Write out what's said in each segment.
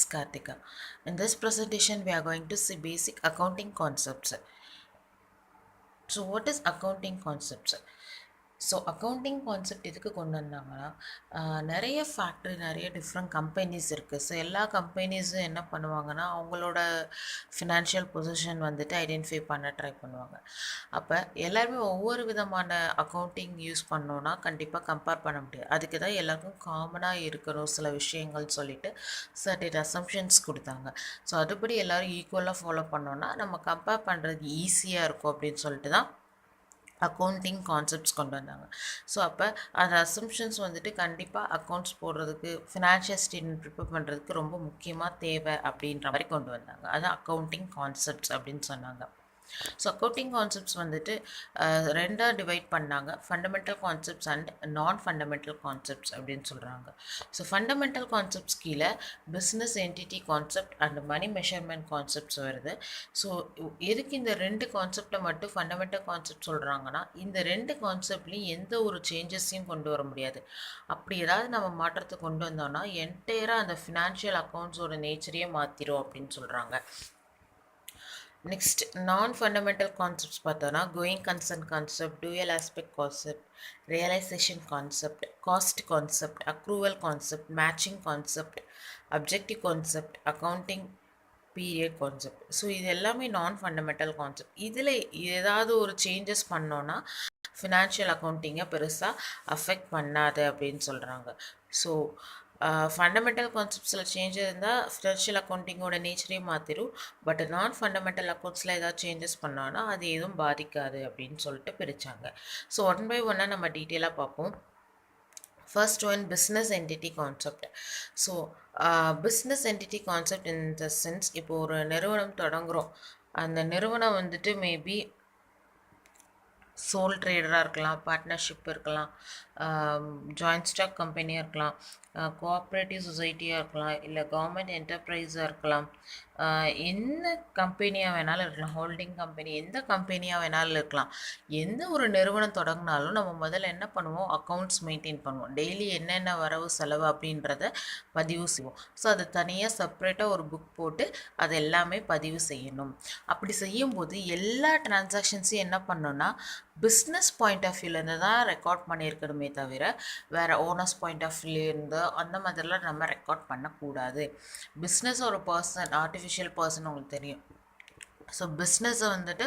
is. In this presentation, we are going to see basic accounting concepts. So, what is accounting concepts? So accounting concept எதுக்கு கொண்டு வந்தாங்கன்னா நிறைய factory நிறைய different companies இருக்குது so எல்லா கம்பெனிஸும் என்ன பண்ணுவாங்கன்னா அவங்களோட ஃபினான்ஷியல் பொசிஷன் வந்துட்டு ஐடென்டிஃபை பண்ண ட்ரை பண்ணுவாங்க. அப்போ எல்லாருமே ஒவ்வொரு விதமான அக்கௌண்டிங் யூஸ் பண்ணோன்னா கண்டிப்பாக கம்பேர் பண்ண முடியாது. அதுக்கு தான் எல்லாருக்கும் காமனாக இருக்கணும் சில விஷயங்கள் சொல்லிட்டு சர்டிட் அசம்ஷன்ஸ் கொடுத்தாங்க. ஸோ அதுபடி எல்லோரும் ஈக்குவலாக ஃபாலோ பண்ணோன்னா நம்ம கம்பேர் பண்ணுறது ஈஸியாக இருக்கும் அப்படின்னு சொல்லிட்டு தான் அக்கௌண்டிங் கான்செப்ட்ஸ் கொண்டு வந்தாங்க. ஸோ அப்போ அந்த அசம்ஷன்ஸ் வந்துட்டு கண்டிப்பாக அக்கௌண்ட்ஸ் போடுறதுக்கு ஃபினான்ஷியல் ஸ்டேட்மெண்ட் ப்ரிப்பேர் பண்ணுறதுக்கு ரொம்ப முக்கியமாக தேவை அப்படின்ற மாதிரி கொண்டு வந்தாங்க. அது அக்கௌண்டிங் கான்செப்ட்ஸ் அப்படின்னு சொன்னாங்க. ஸோ அக்கௌண்டிங் கான்செப்ட்ஸ் வந்துட்டு ரெண்டாக டிவைட் பண்ணாங்க. Fundamental concepts and non fundamental concepts அப்படின்னு சொல்கிறாங்க ஸோ ஃபண்டமெண்டல் கான்செப்ட்ஸ் கீழே business entity concept and money measurement concepts வருது. ஸோ எதுக்கு இந்த ரெண்டு கான்செப்டை மட்டும் ஃபண்டமெண்டல் கான்செப்ட் சொல்கிறாங்கன்னா இந்த ரெண்டு கான்செப்ட்லேயும் எந்த ஒரு சேஞ்சஸையும் கொண்டு வர முடியாது. அப்படி ஏதாவது நம்ம மாற்றத்தை கொண்டு வந்தோம்னா என்டையராக அந்த ஃபினான்ஷியல் அக்கௌண்ட்ஸோட நேச்சரையே மாற்றிடும் அப்படின்னு சொல்கிறாங்க நெக்ஸ்ட் நான் ஃபண்டமெண்டல் கான்செப்ட்ஸ் பார்த்தோன்னா going concern concept dual aspect concept realisation concept cost concept accrual concept matching concept objective concept accounting period concept so இது எல்லாமே நான் ஃபண்டமெண்டல் கான்செப்ட் இதில் ஏதாவது ஒரு சேஞ்சஸ் பண்ணோன்னா ஃபினான்ஷியல் அக்கௌண்டிங்கை பெருசாக அஃபெக்ட் பண்ணாது அப்படின்னு சொல்கிறாங்க ஸோ ஃபண்டமெண்டல் கான்செப்ட்ஸில் சேஞ்ச் இருந்தால் ஃபினான்ஷியல் அக்கௌண்டிங்கோட நேச்சரே மாற்றிடும் பட் நான் ஃபண்டமெண்டல் அக்கௌண்ட்ஸில் ஏதாவது சேஞ்சஸ் பண்ணோன்னா அது எதுவும் பாதிக்காது அப்படின்னு சொல்லிட்டு பிரித்தாங்க ஸோ ஒன் பை ஒன்னாக நம்ம டீட்டெயிலாக பார்ப்போம். First one business entity concept so business entity concept in the sense இப்போ ஒரு நிறுவனம் தொடங்குகிறோம் அந்த நிறுவனம் வந்துட்டு மேபி சோல் ட்ரேடராக இருக்கலாம் பார்ட்னர்ஷிப் இருக்கலாம் ஜாயிண்ட் ஸ்டாக் கம்பெனியாக இருக்கலாம் கோஆப்ரேட்டிவ் சொசைட்டியாக இருக்கலாம் இல்லை கவர்மெண்ட் என்டர்பிரைஸாக இருக்கலாம். என்ன கம்பெனியாக வேணாலும் இருக்கலாம். ஹோல்டிங் கம்பெனி எந்த கம்பெனியாக வேணாலும் இருக்கலாம். எந்த ஒரு நிறுவனம் தொடங்கினாலும் நம்ம முதல்ல என்ன பண்ணுவோம்? அக்கௌண்ட்ஸ் மெயின்டைன் பண்ணுவோம். டெய்லி என்னென்ன வரவு செலவு அப்படின்றத பதிவு செய்வோம். ஸோ அது தனியாக செப்பரேட்டாக ஒரு புக் போட்டு அதை எல்லாமே பதிவு செய்யணும். அப்படி செய்யும்போது எல்லா டிரான்சாக்ஷன்ஸையும் என்ன பண்ணோன்னா பிஸ்னஸ் பாயிண்ட் ஆஃப் வியூலேருந்து தான் ரெக்கார்ட் பண்ணியிருக்கணுமே தவிர வேறு ஓனர்ஸ் பாயிண்ட் ஆஃப் வியூலேருந்து அந்த மாதிரிலாம் நம்ம ரெக்கார்ட் பண்ணக்கூடாது. பிஸ்னஸ் ஒரு பர்சன் ஆர்டிஃபிஷியல் பர்சன் உங்களுக்கு தெரியும். ஸோ பிஸ்னஸை வந்துட்டு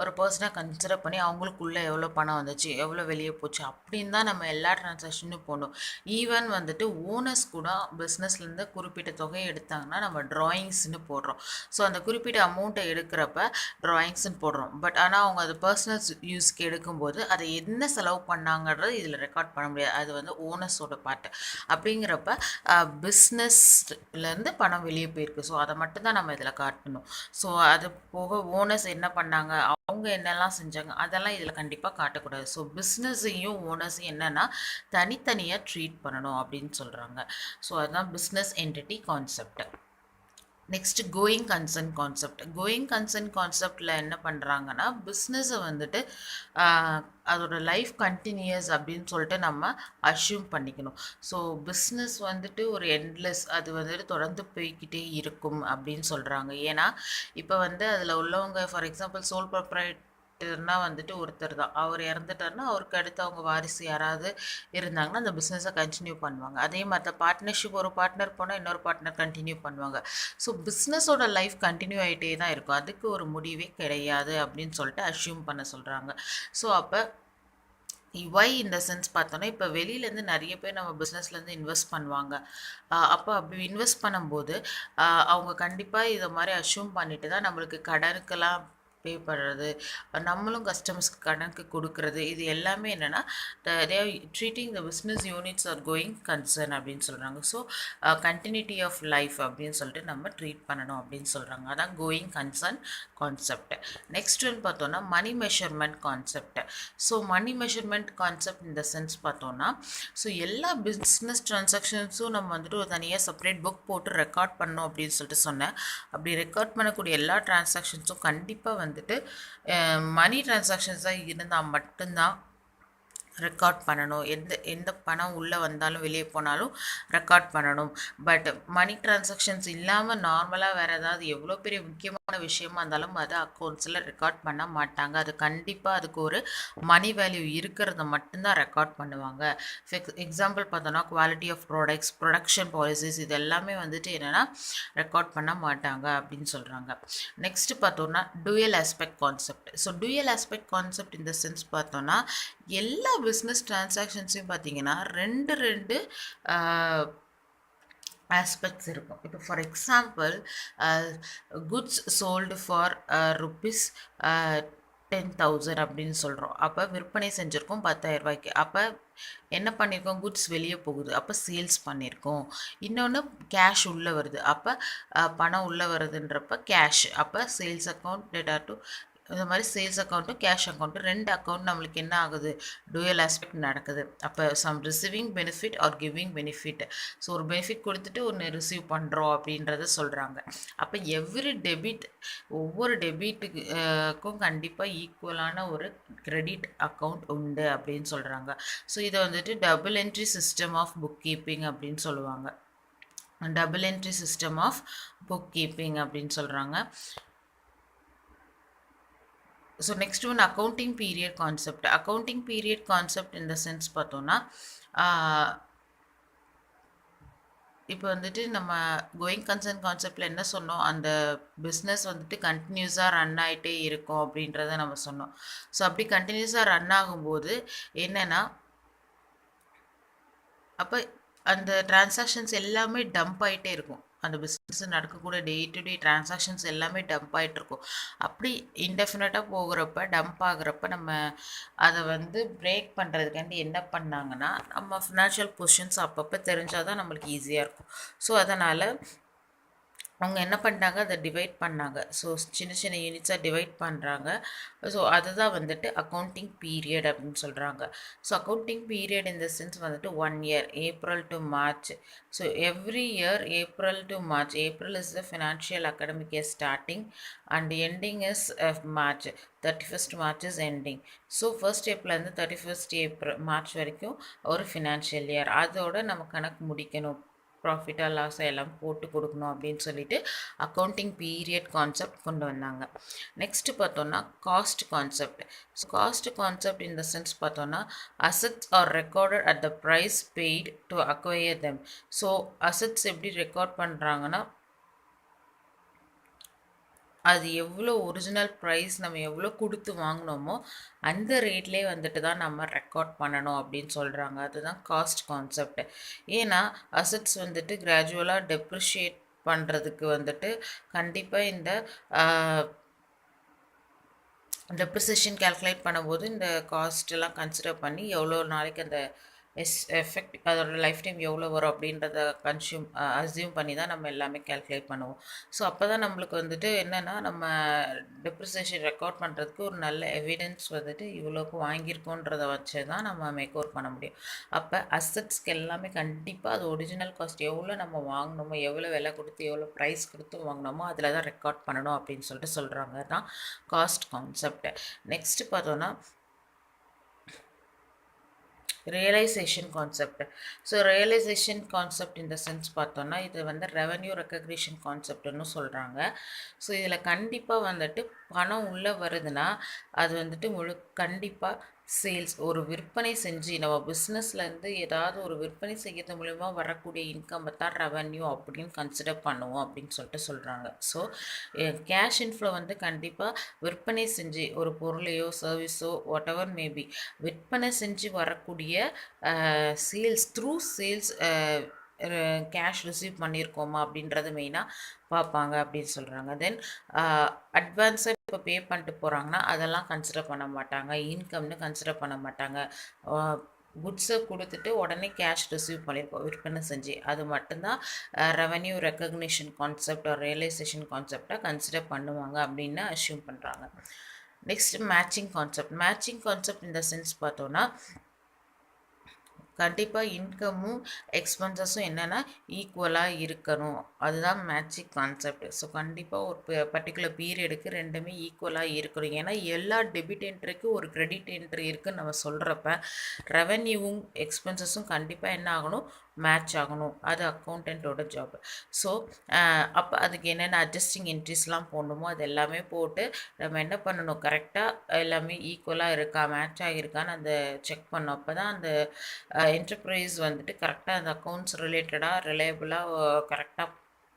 ஒரு பர்சனாக கன்சிடர் பண்ணி அவங்களுக்குள்ளே எவ்வளோ பணம் வந்துச்சு எவ்வளோ வெளியே போச்சு அப்படின்னு தான் நம்ம எல்லா ட்ரான்சாக்ஷனும் போகணும். ஈவன் வந்துட்டு ஓனர்ஸ் கூட பிஸ்னஸ்லேருந்து குறிப்பிட்ட தொகையை எடுத்தாங்கன்னா நம்ம ட்ராயிங்ஸ்னு போடுறோம். ஸோ அந்த குறிப்பிட்ட அமௌண்ட்டை எடுக்கிறப்ப ட்ராயிங்ஸ்னு போடுறோம். பட் ஆனால் அவங்க அது பர்சனல் யூஸ்க்கு எடுக்கும்போது அதை என்ன செலவு பண்ணாங்கன்றது இதில் ரெக்கார்ட் பண்ண முடியாது. அது வந்து ஓனர்ஸோட பார்ட்டு அப்படிங்கிறப்ப பிஸ்னஸ்லேருந்து பணம் வெளியே போயிருக்கு. ஸோ அதை மட்டும்தான் நம்ம இதில் காட்டணும். ஸோ அது போ போக ஓனர்ஸ் என்ன பண்ணாங்க? அவங்க என்னெல்லாம் செஞ்சாங்க? அதெல்லாம் இதில் கண்டிப்பாக காட்டக்கூடாது. ஸோ பிஸ்னஸையும் ஓனர்ஸையும் என்னென்னா தனித்தனியாக ட்ரீட் பண்ணணும் அப்படின்னு சொல்கிறாங்க ஸோ அதுதான் business entity concept next going concern concept going concern கான்செப்டில் என்ன பண்ணுறாங்கன்னா பிஸ்னஸை வந்துட்டு அதோட லைஃப் கண்டினியூஸ் அப்படின்னு சொல்லிட்டு நம்ம அஷ்யூம் பண்ணிக்கணும். ஸோ பிஸ்னஸ் வந்துட்டு ஒரு எண்ட்லெஸ் அது வந்துட்டு தொடர்ந்து போய்க்கிட்டே இருக்கும் அப்படின்னு சொல்கிறாங்க ஏன்னா இப்போ வந்து அதில் உள்ளவங்க ஃபார் எக்ஸாம்பிள் சோல் ப்ரொப்ரைட்டர்னா வந்துட்டு ஒருத்தர் தான். அவர் இறந்துட்டாருன்னா அவருக்கு அடுத்து அவங்க வாரிசு யாராவது இருந்தாங்கன்னா அந்த பிஸ்னஸை கண்டினியூ பண்ணுவாங்க. அதே மாதிரி பார்ட்னர்ஷிப் ஒரு பார்ட்னர் போனால் இன்னொரு பார்ட்னர் கண்டினியூ பண்ணுவாங்க. ஸோ பிஸ்னஸோட லைஃப் கண்டினியூ ஆகிட்டே தான் இருக்கும். அதுக்கு ஒரு முடிவே கிடையாது அப்படின்னு சொல்லிட்டு அஷ்யூம் பண்ண சொல்கிறாங்க ஸோ அப்போ வை இந்த சென்ஸ் பார்த்தோன்னா இப்போ வெளியிலேருந்து நிறைய பேர் நம்ம பிஸ்னஸ்லேருந்து இன்வெஸ்ட் பண்ணுவாங்க. அப்போ அப்படி இன்வெஸ்ட் பண்ணும்போது அவங்க கண்டிப்பாக இதை மாதிரி அஷ்யூம் பண்ணிட்டு தான் நம்மளுக்கு கடனுக்கெல்லாம் பே பண்ணுறது நம்மளும் கஸ்டமர்ஸ்க்கு கணக்கு கொடுக்கறது இது எல்லாமே என்னென்னா they treating the business units are going concern அப்படின்னு சொல்கிறாங்க ஸோ கண்டினியூட்டி ஆஃப் லைஃப் அப்படின்னு சொல்லிட்டு நம்ம ட்ரீட் பண்ணணும் அப்படின்னு சொல்கிறாங்க அதான் கோயிங் கன்சர்ன் கான்செப்ட் நெக்ஸ்ட் வந்து பார்த்தோன்னா money measurement concept so money measurement concept இந்த சென்ஸ் பார்த்தோன்னா ஸோ எல்லா பிஸ்னஸ் ட்ரான்சாக்ஷன்ஸும் நம்ம வந்துட்டு ஒரு தனியாக செப்பரேட் புக் போட்டு ரெக்கார்ட் பண்ணோம் அப்படின்னு சொல்லிட்டு சொன்னேன். அப்படி ரெக்கார்ட் பண்ணக்கூடிய எல்லா டிரான்சாக்ஷன்ஸும் கண்டிப்பாக வந்து வந்துட்டு மணி டிரான்சாக்ஷன்ஸாக இருந்தால் மட்டும்தான் ரெக்கார்ட் பண்ணணும். எந்த எந்த பணம் உள்ளே வந்தாலும் வெளியே போனாலும் ரெக்கார்ட் பண்ணணும். பட் மணி டிரான்சாக்ஷன்ஸ் இல்லாமல் நார்மலாக வேறு ஏதாவது எவ்வளோ பெரிய முக்கியமான விஷயமா இருந்தாலும் அதை அக்கௌண்ட்ஸில் ரெக்கார்ட் பண்ண மாட்டாங்க. அது கண்டிப்பாக அதுக்கு ஒரு மணி வேல்யூ இருக்கிறத மட்டும்தான் ரெக்கார்ட் பண்ணுவாங்க. எக்ஸாம்பிள் பார்த்தோன்னா quality of products production policies இது எல்லாமே வந்துட்டு என்னென்னா ரெக்கார்ட் பண்ண மாட்டாங்க அப்படின்னு சொல்கிறாங்க நெக்ஸ்ட் பார்த்தோன்னா dual aspect concept so dual aspect concept இந்த சென்ஸ் பார்த்தோன்னா எல்லா பிஸ்னஸ் டிரான்சாக்ஷன்ஸையும் பார்த்தீங்கன்னா ரெண்டு ரெண்டு ஆஸ்பெக்ட்ஸ் இருக்கும். இப்போ for example goods sold for rupees ten thousand அப்படின்னு சொல்கிறோம் அப்போ விற்பனை செஞ்சுருக்கோம் பத்தாயிரம் ரூபாய்க்கு. அப்போ என்ன பண்ணியிருக்கோம் குட்ஸ் வெளியே போகுது. அப்போ சேல்ஸ் பண்ணியிருக்கோம் இன்னொன்று கேஷ் உள்ளே வருது. அப்போ பணம் உள்ளே வருதுன்றப்ப கேஷ் அப்போ சேல்ஸ் அக்கௌண்ட் டேட்டா டு இந்த மாதிரி சேல்ஸ் அக்கௌண்ட்டும் கேஷ் அக்கௌண்ட்டும் ரெண்டு அக்கௌண்ட் நம்மளுக்கு என்ன ஆகுது? டூயல் ஆஸ்பெக்ட் நடக்குது. அப்போ some receiving benefit or giving benefit so ஒரு பெனிஃபிட் கொடுத்துட்டு ஒன்று ரிசீவ் பண்ணுறோம் அப்படின்றத சொல்கிறாங்க அப்போ எவ்ரி டெபிட் ஒவ்வொரு டெபிட்டுக்கும் கண்டிப்பாக ஈக்குவலான ஒரு கிரெடிட் அக்கௌண்ட் உண்டு அப்படின்னு சொல்கிறாங்க ஸோ இதை வந்துட்டு double entry system of bookkeeping அப்படின்னு சொல்லுவாங்க. Double entry system of bookkeeping அப்படின்னு சொல்கிறாங்க so next one accounting period concept accounting period concept இந்த சென்ஸ் பார்த்தோன்னா இப்போ வந்துட்டு நம்ம கோயிங் கன்சர்ன் கான்செப்டில் என்ன சொன்னோம்? அந்த பிஸ்னஸ் வந்துட்டு கண்டினியூஸாக ரன் ஆகிட்டே இருக்கும் அப்படின்றத நம்ம சொன்னோம். ஸோ அப்படி கண்டினியூஸாக ரன் ஆகும்போது என்னென்னா அப்போ அந்த டிரான்சாக்ஷன்ஸ் எல்லாமே டம்ப் ஆகிட்டே இருக்கும். அந்த பிஸ்னஸ் நடக்கக்கூடிய டே டு டே டிரான்சாக்ஷன்ஸ் எல்லாமே டம்ப் ஆகிட்டு இருக்கும் அப்படி இன்டெஃபினட்டாக போகிறப்ப டம்ப் ஆகுறப்ப நம்ம அதை வந்து பிரேக் பண்ணுறதுக்காண்டி என்ன பண்ணாங்கன்னா நம்ம ஃபினான்ஷியல் பொசிஷன்ஸ் அப்பப்போ தெரிஞ்சால் தான் நம்மளுக்கு ஈஸியாக இருக்கும். ஸோ அதனால் அவங்க என்ன பண்ணிட்டாங்க? அதை டிவைட் பண்ணாங்க. ஸோ சின்ன சின்ன யூனிட்ஸாக டிவைட் பண்ணுறாங்க ஸோ அதுதான் வந்துட்டு அக்கௌண்டிங் பீரியட் அப்படின்னு சொல்கிறாங்க ஸோ அக்கௌண்டிங் பீரியட் இந்த சென்ஸ் வந்துட்டு one year April to March so every year April to March April is the financial academic year starting and ending is March thirty first March is ending so first ஏப்ரல்லேருந்து thirty first April March வரைக்கும் ஒரு financial year அதோட நம்ம கணக்கு முடிக்கணும். ப்ராஃபிட்டாக லாஸாக எல்லாம் போட்டு கொடுக்கணும் அப்படின்னு சொல்லிட்டு அக்கௌண்டிங் பீரியட் கான்செப்ட் கொண்டு வந்தாங்க. நெக்ஸ்ட் பார்த்தோன்னா cost concept so cost concept in the sense பார்த்தோன்னா assets are recorded at the price paid to acquire them so assets எப்படி ரெக்கார்ட் பண்ணுறாங்கன்னா அது எவ்வளோ ஒரிஜினல் ப்ரைஸ் நம்ம எவ்வளோ கொடுத்து வாங்கினோமோ அந்த ரேட்லேயே வந்துட்டு தான் நம்ம ரெக்கார்ட் பண்ணணும் அப்படின்னு சொல்கிறாங்க அதுதான் காஸ்ட் கான்செப்ட் ஏன்னா அசட்ஸ் வந்துட்டு கிராஜுவலாக டெப்ரிஷியேட் பண்ணுறதுக்கு வந்துட்டு கண்டிப்பாக இந்த டெப்ரிசியேஷன் கேல்குலேட் பண்ணும்போது இந்த காஸ்ட்டெல்லாம் கன்சிடர் பண்ணி எவ்வளோ நாளைக்கு அந்த எஸ் எஃபெக்ட் அதோட லைஃப் டைம் எவ்வளோ வரும் அப்படின்றத கன்சியூம் அஸ்யூம் பண்ணி தான் நம்ம எல்லாமே கேல்குலேட் பண்ணுவோம். ஸோ அப்போ தான் நம்மளுக்கு வந்துட்டு என்னென்னா நம்ம டெப்ரிசேஷன் ரெக்கார்ட் பண்ணுறதுக்கு ஒரு நல்ல எவிடன்ஸ் வந்துட்டு இவ்வளோக்கு வாங்கியிருக்கோன்றத வச்சு தான் நம்ம மேக் அவுட் பண்ண முடியும். அப்போ அசட்ஸ்க்கு எல்லாமே கண்டிப்பாக அது ஒரிஜினல் காஸ்ட் எவ்வளோ நம்ம வாங்கினோமோ எவ்வளோ விலை கொடுத்து எவ்வளோ ப்ரைஸ் கொடுத்து வாங்கினோமோ அதில் தான் ரெக்கார்ட் பண்ணணும் அப்படின்னு சொல்லிட்டு சொல்கிறாங்க தான் காஸ்ட் கான்செப்ட் நெக்ஸ்ட்டு பார்த்தோன்னா realisation concept so realisation concept இந்த சென்ஸ் பார்த்தோன்னா இது வந்து ரெவன்யூ ரெக்கக்னிஷன் கான்செப்ட்னு சொல்கிறாங்க ஸோ இதில் கண்டிப்பாக வந்துட்டு பணம் உள்ளே வருதுன்னா அது வந்துட்டு முழு கண்டிப்பாக சேல்ஸ் ஒரு விற்பனை செஞ்சு நம்ம பிஸ்னஸ்லேருந்து ஏதாவது ஒரு விற்பனை செய்கிறது மூலிமா வரக்கூடிய இன்கம்மை தான் ரெவன்யூ அப்படின்னு கன்சிடர் பண்ணுவோம் அப்படின்னு சொல்லிட்டு சொல்கிறாங்க ஸோ கேஷ் இன்ஃப்ளோ வந்து கண்டிப்பாக விற்பனை செஞ்சு ஒரு பொருளையோ சர்வீஸோ வாட் எவர் மேபி விற்பனை செஞ்சு வரக்கூடிய sales through sales cash receive பண்ணியிருக்கோமா அப்படின்றது மெயினாக பார்ப்பாங்க அப்படின்னு சொல்கிறாங்க தென் அட்வான்ஸை இப்போ பே பண்ணிட்டு போகிறாங்கன்னா அதெல்லாம் கன்சிடர் பண்ண மாட்டாங்க. இன்கம்னு கன்சிடர் பண்ண மாட்டாங்க. குட்ஸை கொடுத்துட்டு உடனே கேஷ் ரிசீவ் பண்ணியிருக்கோம் விற்பனை செஞ்சு. அது மட்டும்தான் ரெவன்யூ ரெக்கக்னிஷன் கான்செப்ட் ஒரு ரியலைசேஷன் கான்செப்டாக கன்சிடர் பண்ணுவாங்க அப்படின்னு அஷ்யூம் பண்ணுறாங்க next matching concept matching concept இந்த சென்ஸ் பார்த்தோன்னா கண்டிப்பாக இன்கமும் எக்ஸ்பென்சஸும் என்னென்னா ஈக்குவலாக இருக்கணும். அதுதான் மேட்சிக் கான்செப்ட் ஸோ கண்டிப்பாக ஒரு பர்டிகுலர் பீரியடுக்கு ரெண்டுமே ஈக்குவலாக இருக்கணும். ஏன்னா எல்லா டெபிட் என்ட்ரிக்கும் ஒரு கிரெடிட் என்ட்ரி இருக்குன்னு நம்ம சொல்கிறப்ப ரெவன்யூவும் எக்ஸ்பென்சஸும் கண்டிப்பாக என்ன ஆகணும்? மேட்ச் ஆகணும். அது அக்கௌண்டண்ட்டோட ஜாப் ஸோ அப்போ அதுக்கு என்னென்ன அட்ஜஸ்டிங் என்ட்ரிஸ்லாம் போடணுமோ அது எல்லாமே போட்டு நம்ம என்ன பண்ணணும்? கரெக்டாக எல்லாமே ஈக்குவலாக இருக்கா? மேட்ச் ஆகியிருக்கான்னு அந்த செக் பண்ணோம். அப்போ தான் அந்த என்டர்பிரைஸ் வந்துட்டு கரெக்டாக அந்த அக்கௌண்ட்ஸ் ரிலேட்டடாக ரிலையபிளாக கரெக்டாக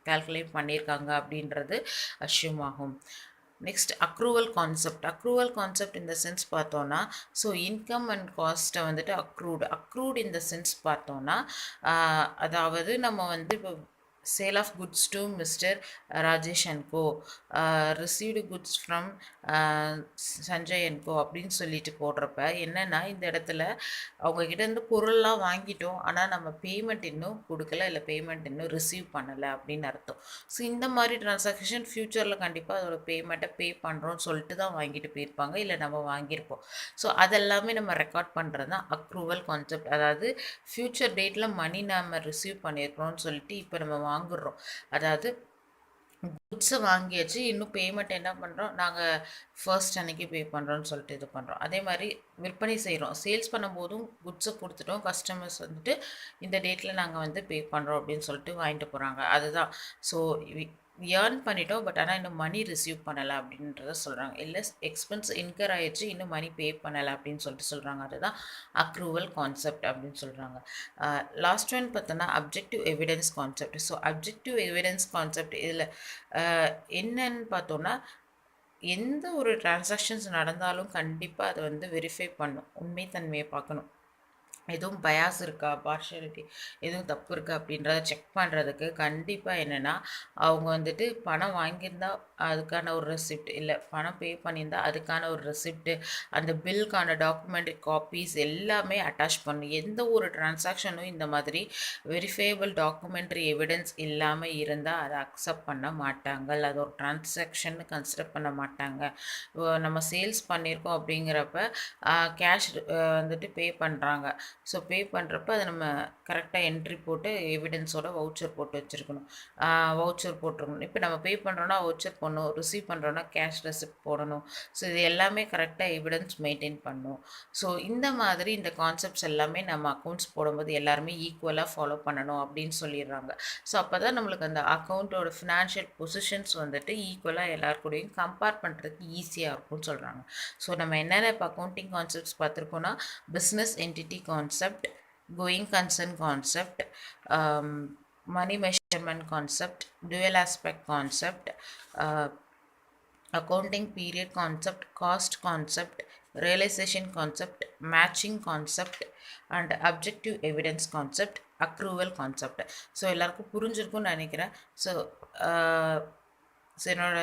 கால்குலேட் பண்ணியிருக்காங்க அப்படின்றது அஷ்யூம் ஆகும். Next accrual concept accrual concept இந்த சென்ஸ் பார்த்தோன்னா ஸோ இன்கம் அண்ட் காஸ்ட்டை வந்துட்டு அக்ரூடு அக்ரூட் இந்த சென்ஸ் பார்த்தோன்னா அதாவது நம்ம வந்து இப்போ sale of goods to mister Rajesh and co received goods from Sanjay and co அப்படின்னு சொல்லிட்டு போடுறப்ப என்னென்னா இந்த இடத்துல அவங்கக்கிட்ட இருந்து பொருள்லாம் வாங்கிட்டோம். ஆனால் நம்ம பேமெண்ட் இன்னும் கொடுக்கல இல்லை பேமெண்ட் இன்னும் ரிசீவ் பண்ணலை அப்படின்னு அர்த்தம். ஸோ இந்த மாதிரி ட்ரான்சாக்ஷன் ஃப்யூச்சரில் கண்டிப்பாக அதோட பேமெண்ட்டை பே பண்ணுறோன்னு சொல்லிட்டு தான் வாங்கிட்டு போயிருப்பாங்க இல்லை நம்ம வாங்கியிருப்போம். ஸோ அதெல்லாமே நம்ம ரெக்கார்ட் பண்ணுறது தான் அக்ரூவல் கான்செப்ட் அதாவது ஃப்யூச்சர் டேட்டில் மணி நம்ம ரிசீவ் பண்ணியிருக்கிறோம்னு சொல்லிட்டு இப்போ நம்ம வாங்குடுறோம் அதாவது குட்ஸை வாங்கியாச்சு இன்னும் பேமெண்ட் என்ன பண்ணுறோம் நாங்கள் ஃபர்ஸ்ட் அன்னைக்கு பே பண்ணுறோன்னு சொல்லிட்டு இது பண்ணுறோம் அதே மாதிரி விற்பனை செய்கிறோம் சேல்ஸ் பண்ணும்போதும் குட்ஸை கொடுத்துட்டோம். கஸ்டமர்ஸ் வந்துட்டு இந்த டேட்டில் நாங்கள் வந்து பே பண்ணுறோம் அப்படின்னு சொல்லிட்டு வாங்கிட்டு போகிறாங்க அதுதான். ஸோ ஏர்ன் பண்ணிட்டோம் பட் ஆனால் இன்னும் மணி ரிசீவ் பண்ணலை அப்படின்றத சொல்கிறாங்க இல்லை எக்ஸ்பென்ஸ் இன்கர் ஆயிடுச்சு இன்னும் மணி பே பண்ணலை அப்படின்னு சொல்லிட்டு சொல்கிறாங்க அதுதான் அக்ரூவல் கான்செப்ட் அப்படின்னு சொல்கிறாங்க லாஸ்ட் ஒன் பார்த்தோன்னா objective evidence concept so objective evidence concept இதில் என்னன்னு பார்த்தோன்னா எந்த ஒரு டிரான்சாக்ஷன்ஸ் நடந்தாலும் கண்டிப்பாக அதை வந்து வெரிஃபை பண்ணும் உண்மைத்தன்மையை பார்க்கணும். எதுவும் பயாஸ் இருக்கா? பார்ஷியாலிட்டி எதுவும் தப்பு இருக்கா? அப்படின்றத செக் பண்ணுறதுக்கு கண்டிப்பாக என்னென்னா அவங்க வந்துட்டு பணம் வாங்கியிருந்தா அதுக்கான ஒரு ரெசிப்ட் இல்லை பணம் பே பண்ணியிருந்தா அதுக்கான ஒரு ரெசிப்ட்டு அந்த பில்க்கான டாக்குமெண்ட் காப்பீஸ் எல்லாமே அட்டாச் பண்ணும் எந்த ஒரு டிரான்சாக்ஷனும் இந்த மாதிரி வெரிஃபையபிள் டாக்குமெண்ட்ரி எவிடன்ஸ் இல்லாமல் இருந்தால் அதை அக்செப்ட் பண்ண மாட்டாங்க. அது ஒரு டிரான்சாக்ஷன் கன்சிடர் பண்ண மாட்டாங்க. நம்ம சேல்ஸ் பண்ணியிருக்கோம் அப்படிங்கிறப்ப கேஷ் வந்துட்டு பே பண்ணுறாங்க ஸோ பே பண்ணுறப்ப அதை நம்ம கரெக்டாக என்ட்ரி போட்டு எவிடன்ஸோட வவுச்சர் போட்டு வச்சுருக்கணும். வவுச்சர் போட்டிருக்கணும். இப்போ நம்ம பே பண்ணுறோன்னா வவுச்சர் பண்ணணும் ரிசீவ் பண்ணுறோன்னா கேஷ் ரெசிப்ட் போடணும். ஸோ இது எல்லாமே கரெக்டாக எவிடன்ஸ் மெயின்டைன் பண்ணணும். ஸோ இந்த மாதிரி இந்த கான்செப்ட்ஸ் எல்லாமே நம்ம அக்கௌண்ட்ஸ் போடும்போது எல்லாருமே ஈக்குவலாக ஃபாலோ பண்ணணும் அப்படின்னு சொல்லிடுறாங்க. ஸோ அப்போ தான் நம்மளுக்கு அந்த அக்கௌண்ட்டோட ஃபினான்ஷியல் பொசிஷன்ஸ் வந்துட்டு ஈக்குவலாக எல்லாருக்கூடையும் கம்பேர் பண்ணுறதுக்கு ஈஸியாக இருக்கும்னு சொல்கிறாங்க ஸோ நம்ம என்னென்ன இப்போ accounting concepts பார்த்துருக்கோன்னா business entity concept going concern concept um, money measurement concept dual aspect concept uh, accounting period concept cost concept realization concept matching concept and objective evidence concept accrual concept so எல்லாருக்கும் புரிஞ்சிருக்கும்னு நினைக்கிறேன் so so என்னோட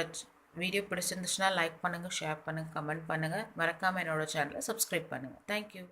video பிடிச்சிருந்துச்சுன்னா like பண்ணுங்கள் share பண்ணுங்கள் comment பண்ணுங்கள் மறக்காமல் என்னோடய சேனலை சப்ஸ்கிரைப் பண்ணுங்கள் தேங்க்யூ